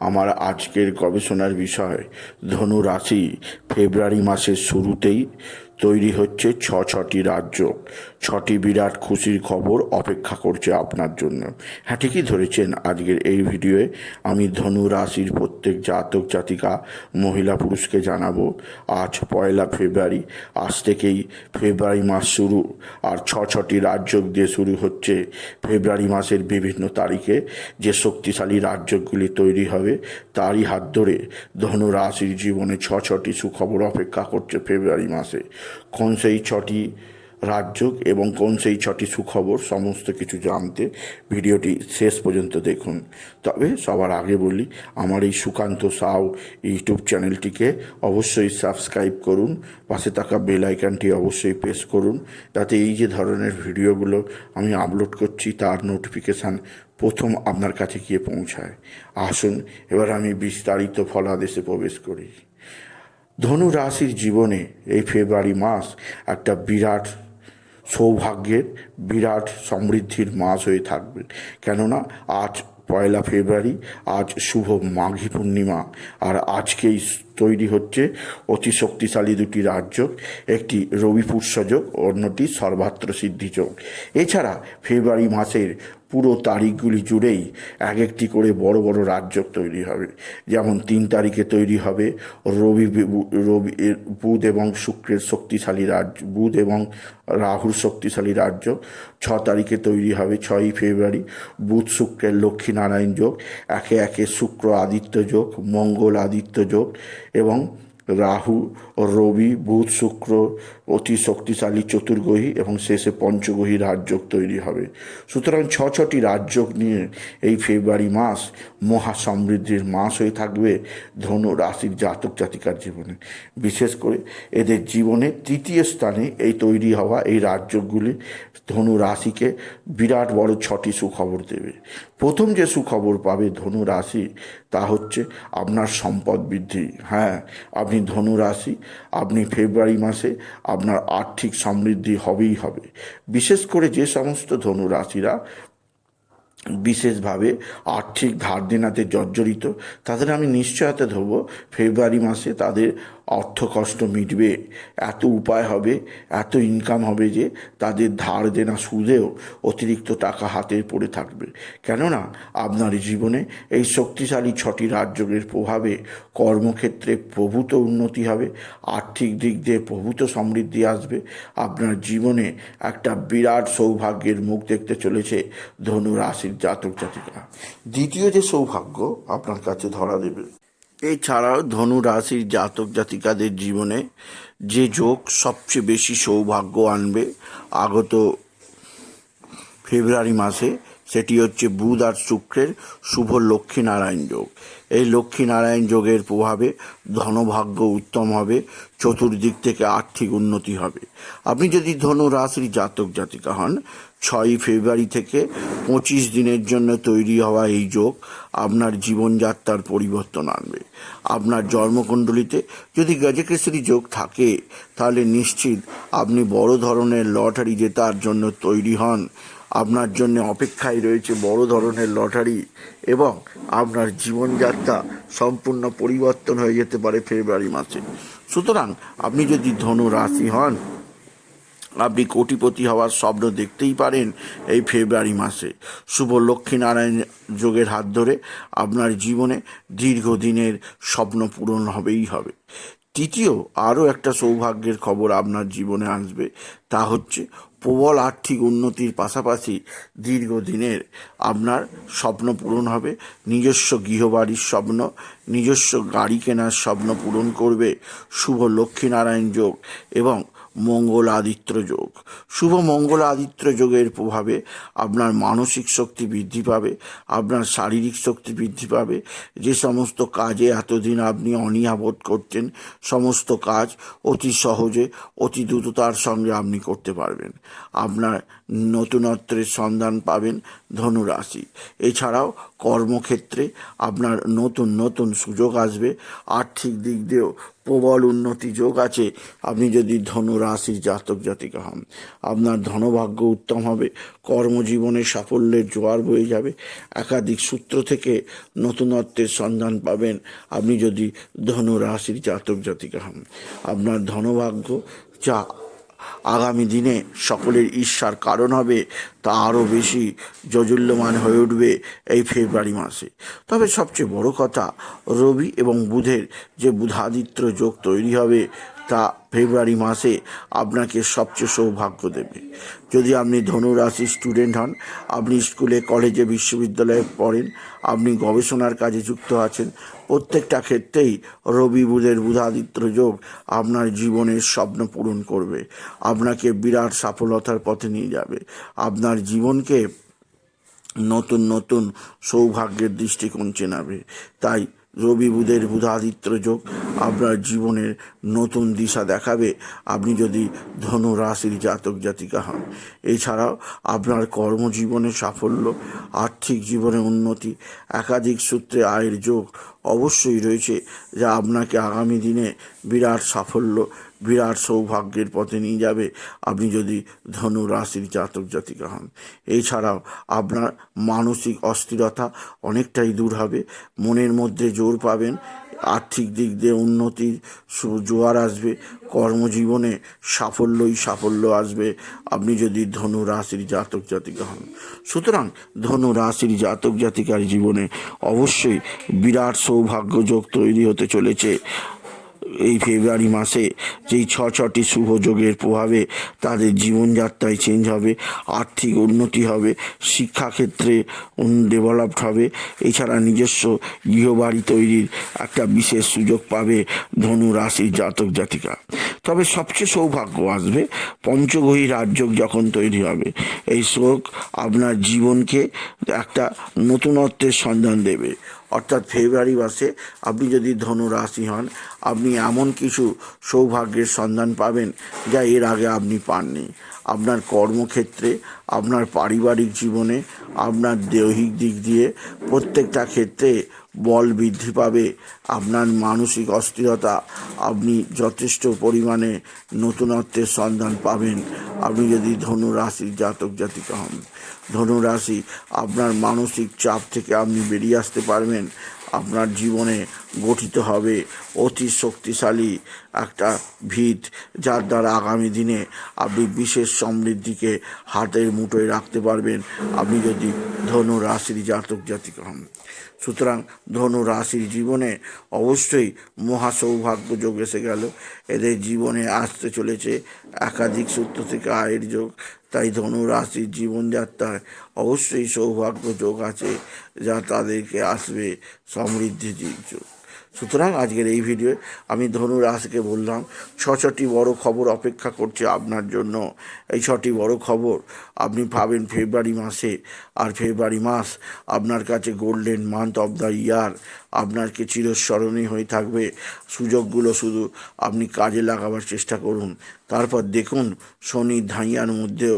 আমার আজকের গবেষণার বিষয় ধনু রাশি ফেব্রুয়ারি মাসের শুরুতেই তৈরি হচ্ছে ছ ছটি রাজ্য। ছটি বিরাট খুশির খবর অপেক্ষা করছে আপনার জন্য। হ্যাঁ ঠিকই ধরেছেন আজকের এই ভিডিওয়ে। আমি ধনু রাশির প্রত্যেক জাতক, জাতিকা, মহিলা, পুরুষকে জানাব, আজ পয়লা ফেব্রুয়ারি, আজ থেকেই ফেব্রুয়ারি মাস শুরু। আর ছ ছটি রাজ্য দিয়ে শুরু হচ্ছে ফেব্রুয়ারি মাসের বিভিন্ন তারিখে যে শক্তিশালী রাজ্যগুলি তৈরি হবে তারই হাত ধরে ধনু রাশির জীবনে ছ ছটি সুখবর অপেক্ষা করছে ফেব্রুয়ারি মাসে। কোন সেই ছটি রাজ্য এবং কোন সেই ছটি সুখবর সমস্ত কিছু জানতে ভিডিওটি শেষ পর্যন্ত দেখুন। তবে সবার আগে বলি, আমার এই সুকান্ত সাউ ইউটিউব চ্যানেলটিকে অবশ্যই সাবস্ক্রাইব করুন, পাশে থাকা বেল আইকনটি অবশ্যই প্রেস করুন, যাতে এই যে ধরনের ভিডিওগুলো আমি আপলোড করছি, তার নোটিফিকেশান প্রথম আপনার কাছে গিয়ে পৌঁছায়। আসুন, এবার আমি বিস্তারিত ফলাদেশে প্রবেশ করি। ধনু রাশির জীবনে এই ফেব্রুয়ারি মাস একটা বিরাট সৌভাগ্যের, বিরাট সমৃদ্ধির মাস হয়ে থাকবে। কেননা, আজ পয়লা ফেব্রুয়ারি, আজ শুভ মাঘী পূর্ণিমা, আর আজকেই তৈরি হচ্ছে অতি শক্তিশালী দুটি রাজ্য, একটি রবি পুষ্যযোগ অন্যটি সর্বাত্র সিদ্ধিযোগ এছাড়া ফেব্রুয়ারি মাসের পুরো তারিখগুলি জুড়েই এক একটি করে বড় বড় রাজ্য তৈরি হবে। যেমন তিন তারিখে তৈরি হবে রবি রবি বুধ এবং শুক্রের শক্তিশালী রাজ্য, বুধ এবং রাহুর শক্তিশালী রাজ্য। ছ তারিখে তৈরি হবে ছয়ই ফেব্রুয়ারি, বুধ শুক্রের লক্ষ্মীনারায়ণ যোগ, একে একে শুক্র আদিত্য যোগ, মঙ্গল আদিত্য যোগ এবং রাহু, রবি, বুধ, শুক্র অতি শক্তিশালী চতুর্গ্রহী এবং শেষে পঞ্চগ্রহী রাজযোগ তৈরি হবে। সুতরাং ছ, ছটি রাজযোগ নিয়ে এই ফেব্রুয়ারি মাস মহা সমৃদ্ধির মাস হয়ে থাকবে ধনু রাশির জাতক জাতিকার জীবনে। বিশেষ করে এদের জীবনে তৃতীয় স্থানে এই তৈরি হওয়া এই রাজযোগগুলি ধনু রাশিকে বিরাট বড় ছটি সুখবর দেবে। প্রথম যে সুখবর পাবে ধনু রাশি তা হচ্ছে আপনার সম্পদ বৃদ্ধি। হ্যাঁ আপনি ধনু রাশি আপনি ফেব্রুয়ারি মাসে আপনার আর্থিক সমৃদ্ধি হবেই হবে। বিশেষ করে যে সমস্ত ধনু রাশিরা বিশেষভাবে আর্থিক ধার দেনাতে জর্জরিত, তাদের আমি নিশ্চয়তা ধরবো। ফেব্রুয়ারি মাসে তাদের অর্থ কষ্ট মিটবে, এত উপায় হবে, এত ইনকাম হবে যে তাদের ধার দেনা সুদেও অতিরিক্ত টাকা হাতে পড়ে থাকবে। কেননা আপনার জীবনে এই শক্তিশালী ছটি রাজযোগের প্রভাবে কর্মক্ষেত্রে প্রভূত উন্নতি হবে, আর্থিক দিক দিয়ে প্রভূত সমৃদ্ধি আসবে। আপনার জীবনে একটা বিরাট সৌভাগ্যের মুখ দেখতে চলেছে ধনু রাশির জাতক জাতিকা। দ্বিতীয় যে সৌভাগ্য আপনার কাছে ধরা দেবে এছাড়াও ধনু রাশির জাতক জাতিকাদের জীবনে যে যোগ সবচেয়ে বেশি সৌভাগ্য আনবে আগত ফেব্রুয়ারি মাসে সেটি হচ্ছে বুধ আর শুক্রের শুভ লক্ষ্মীনারায়ণ যোগ। এই লক্ষ্মীনারায়ণ যোগের প্রভাবে ধনভাগ্য উত্তম হবে, চতুর্দিক থেকে আর্থিক উন্নতি হবে। আপনি যদি ধনু রাশির জাতক জাতিকা হন, ছয়ই ফেব্রুয়ারি থেকে পঁচিশ দিনের জন্য তৈরি হওয়া এই যোগ আপনার জীবনযাত্রার পরিবর্তন আনবে। আপনার জন্মকুণ্ডলিতে যদি গজকেশরী যোগ থাকে, তাহলে নিশ্চিত আপনি বড় ধরনের লটারি জেতার জন্য তৈরি হন। আপনার জন্য অপেক্ষায় রয়েছে বড় ধরনের লটারি এবং আপনার জীবনযাত্রা সম্পূর্ণ পরিবর্তন হয়ে যেতে পারে ফেব্রুয়ারি মাসে। সুতরাং আপনি যদি ধনু রাশি হন, আপনি কোটিপতি হওয়ার স্বপ্ন দেখতেই পারেন এই ফেব্রুয়ারি মাসে। শুভ লক্ষ্মীনারায়ণ যোগের হাত ধরে আপনার জীবনে দীর্ঘদিনের স্বপ্ন পূরণ হবেই হবে। তৃতীয় আরও একটা সৌভাগ্যের খবর আপনার জীবনে আসবে, তা হচ্ছে প্রবল আর্থিক উন্নতির পাশাপাশি দীর্ঘদিনের আপনার স্বপ্ন পূরণ হবে। নিজস্ব গৃহবাড়ির স্বপ্ন, নিজস্ব গাড়ি কেনার স্বপ্ন পূরণ করবে। শুভ লক্ষ্মীনারায়ণ যোগ এবং মঙ্গল আদিত্য যোগ। শুভ মঙ্গল আদিত্য যোগের প্রভাবে আপনার মানসিক শক্তি বৃদ্ধি পাবে, আপনার শারীরিক শক্তি বৃদ্ধি পাবে। যে সমস্ত কাজে এতদিন আপনি অনিয়াবোধ করতেন, সমস্ত কাজ অতি সহজে, অতি দ্রুততার সঙ্গে আপনি করতে পারবেন। আপনার নতুনত্বের সন্ধান পাবেন ধনুরাশি। এছাড়াও কর্মক্ষেত্রে আপনার নতুন নতুন সুযোগ আসবে। আর্থিক দিক দিয়েও প্রবল উন্নতি যোগ আছে। আপনি যদি ধনু রাশির জাতক জাতিকা হন, আপনার ধনভাগ্য উত্তম হবে, কর্মজীবনে সাফল্যের জোয়ার বয়ে যাবে, একাধিক সূত্র থেকে নতুনত্বের সন্ধান পাবেন আপনি যদি ধনু রাশির জাতক জাতিকা হন। আপনার ধনভাগ্য যা আগামী দিনে সকলের ঈর্ষার কারণ হবে তা আরও বেশি জজুল্যমান হয়ে উঠবে এই ফেব্রুয়ারি মাসে। তবে সবচেয়ে বড় কথা রবি এবং বুধের যে বুধাদিত্য যোগ তৈরি হবে তা ফেব্রুয়ারি মাসে আপনাকে সবচেয়ে সৌভাগ্য দেবে। যদি আপনি ধনুরাশি স্টুডেন্ট হন, আপনি স্কুলে, কলেজে, বিশ্ববিদ্যালয়ে পড়েন, আপনি গবেষণার কাজে যুক্ত আছেন, প্রত্যেকটা ক্ষেত্রেই রবি বুধের বুধাদিত্য যোগ আপনার জীবনের স্বপ্ন পূরণ করবে। আপনাকে বিরাট সফলতার পথে নিয়ে যাবে। আপনার জীবনকে নতুন নতুন সৌভাগ্যের দৃষ্টিকোণ চেনাবে। তাই রবি বুধের বুধাদিত্য যোগ আপনার জীবনের নতুন দিশা দেখাবে। আপনি যদি ধনু রাশির জাতক জাতিকা হন, এছাড়াও আপনার কর্মজীবনে সাফল্য, আর্থিক জীবনে উন্নতি, একাধিক সূত্রে আয়ের যোগ অবশ্যই রয়েছে যা আপনাকে আগামী দিনে বিরাট সাফল্য, বিরাট সৌভাগ্যের পথে নিয়ে যাবে। আপনি যদি ধনু রাশির জাতক জাতিকা হন, এছাড়াও আপনার মানসিক অস্থিরতা অনেকটাই দূর হবে। মনের মধ্যে জোর পাবেন আর্থিক দিক দিয়ে উন্নতির জোয়ার আসবে, কর্মজীবনে সাফল্যই সাফল্য আসবে। আপনি যদি ধনু রাশির জাতক জাতিকা হন, সুতরাং ধনু রাশির জাতক জাতিকার জীবনে অবশ্যই বিরাট সৌভাগ্যযোগ তৈরি হতে চলেছে। এই ফেব্রুয়ারি মাসে যেই ছ ছটি শুভ যোগের প্রভাবে তাদের জীবনযাত্রায় চেঞ্জ হবে, আর্থিক উন্নতি হবে, শিক্ষাক্ষেত্রে ডেভেলপড হবে, এছাড়া নিজস্ব গৃহবাড়ি তৈরির একটা বিশেষ সুযোগ পাবে ধনু রাশির জাতক জাতিকা। তবে সবচেয়ে সৌভাগ্য আসবে পঞ্চগ্রহী রাজযোগ যখন তৈরি হবে, এই শোক আপনার জীবনকে একটা নতুনত্বের সন্ধান দেবে। অর্থাৎ ফেব্রুয়ারি মাসে আপনি যদি ধনু রাশি হন, আপনি এমন কিছু সৌভাগ্যের সন্ধান পাবেন যা এর আগে আপনি পাননি। আপনার কর্মক্ষেত্রে, আপনার পারিবারিক জীবনে, আপনার দৈহিক দিক দিয়ে প্রত্যেকটা ক্ষেত্রে বল বৃদ্ধি পাবে, আপনার মানসিক অস্থিরতা, আপনি যথেষ্ট পরিমাণে নতুনত্বের সন্ধান পাবেন। আপনি যদি ধনু রাশির জাতক জাতিকা হন ধনু রাশি আপনার মানসিক চাপ থেকে আপনি বেরিয়ে আসতে পারবেন। আপনার জীবনে গঠিত হবে অতি শক্তিশালী একটা ভিত, যার দ্বারা আগামী দিনে আপনি বিশেষ সমৃদ্ধিকে হাতের মুঠোয় রাখতে পারবেন। আপনি যদি ধনু রাশির জাতক জাতিক হন সুতরাং ধনু রাশির জীবনে অবশ্যই মহা সৌভাগ্য যোগ এসে গেল। এদের জীবনে আসতে চলেছে একাধিক সূত্র থেকে আয়ের যোগ। তাই ধনু রাশির জীবনযাত্রায় অবশ্যই সৌভাগ্য যোগ আছে যা তাদেরকে আসবে সমৃদ্ধি যোগ। সুতরাং আজকের এই ভিডিও আমি ধনু রাশিকে বললাম, ছ ছটি বড় খবর অপেক্ষা করছে আপনার জন্য। এই ছটি বড় খবর আপনি পাবেন ফেব্রুয়ারি মাসে, আর ফেব্রুয়ারি মাস আপনার কাছে golden month of the year আপনাকে চিরস্মরণীয় হয়ে থাকবে? সুযোগগুলো শুধু আপনি কাজে লাগাবার চেষ্টা করুন। তারপর দেখুন, শনি ধাইয়ার মধ্যেও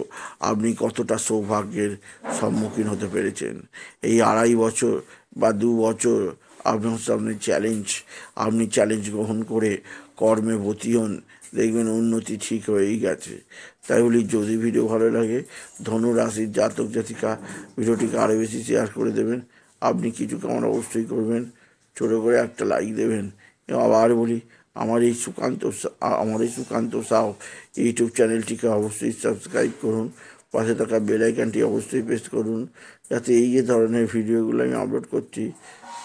আপনি কতটা সৌভাগ্যের সম্মুখীন হতে পেরেছেন। এই আড়াই বছর বা দু বছর আপনার সামনে চ্যালেঞ্জ আপনি চ্যালেঞ্জ গ্রহণ করে কর্মে ভর্তি হন, দেখবেন উন্নতি ঠিক হয়েই গেছে। তাই বলি, যদি ভিডিও ভালো লাগে ধনু রাশির জাতক জাতিকা ভিডিওটিকে আরও বেশি শেয়ার করে দেবেন। আপনি কিছু কামনা অবশ্যই করবেন। ছোটো করে একটা লাইক দেবেন। আবার বলি, আমার এই সুকান্ত আমার এই সুকান্ত সাউ ইউটিউব চ্যানেলটিকে অবশ্যই সাবস্ক্রাইব করুন। পাশে থাকা বেল আইকনটি অবশ্যই প্রেস করুন। যাতে এই যে ধরনের ভিডিওগুলো আমি আপলোড করছি